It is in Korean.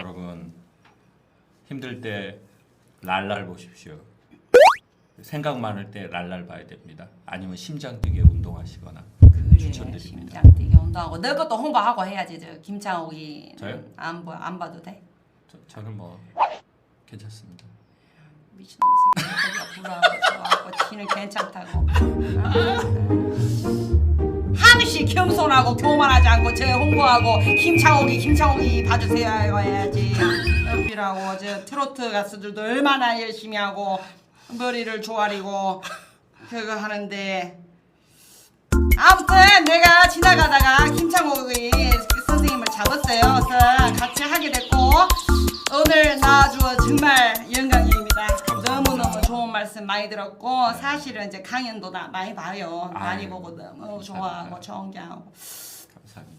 여러분 힘들 때 랄랄 보십시오. 생각 많을 때 랄랄 봐야 됩니다. 아니면 심장 뛰게 운동하시거나 그래 추천드립니다. 심장 뛰게 운동하고 너 것도 홍보하고 해야지 저 김창욱이 저요? 안봐안 봐도 돼 저, 저는 뭐 괜찮습니다. 미친놈 새끼 불안하고 지는 괜찮다고 항시 겸손하고 교만하지 않고 저 홍보하고 김창욱이 김창욱이 봐주세요. 해야지. 옆이라고 저 트로트 가수들도 얼마나 열심히 하고 머리를 조아리고 그거 하는데. 아무튼 내가 지나가다가 김창욱이 선생님을 잡았어요. 그래서 같이 하게 됐고 오늘 나와주어 정말 말씀 많이 들었고 사실은 이제 강연도 나 많이 봐요. 많이 아유, 보고 너무 감사합니다. 좋아하고 존경하고 감사합니다.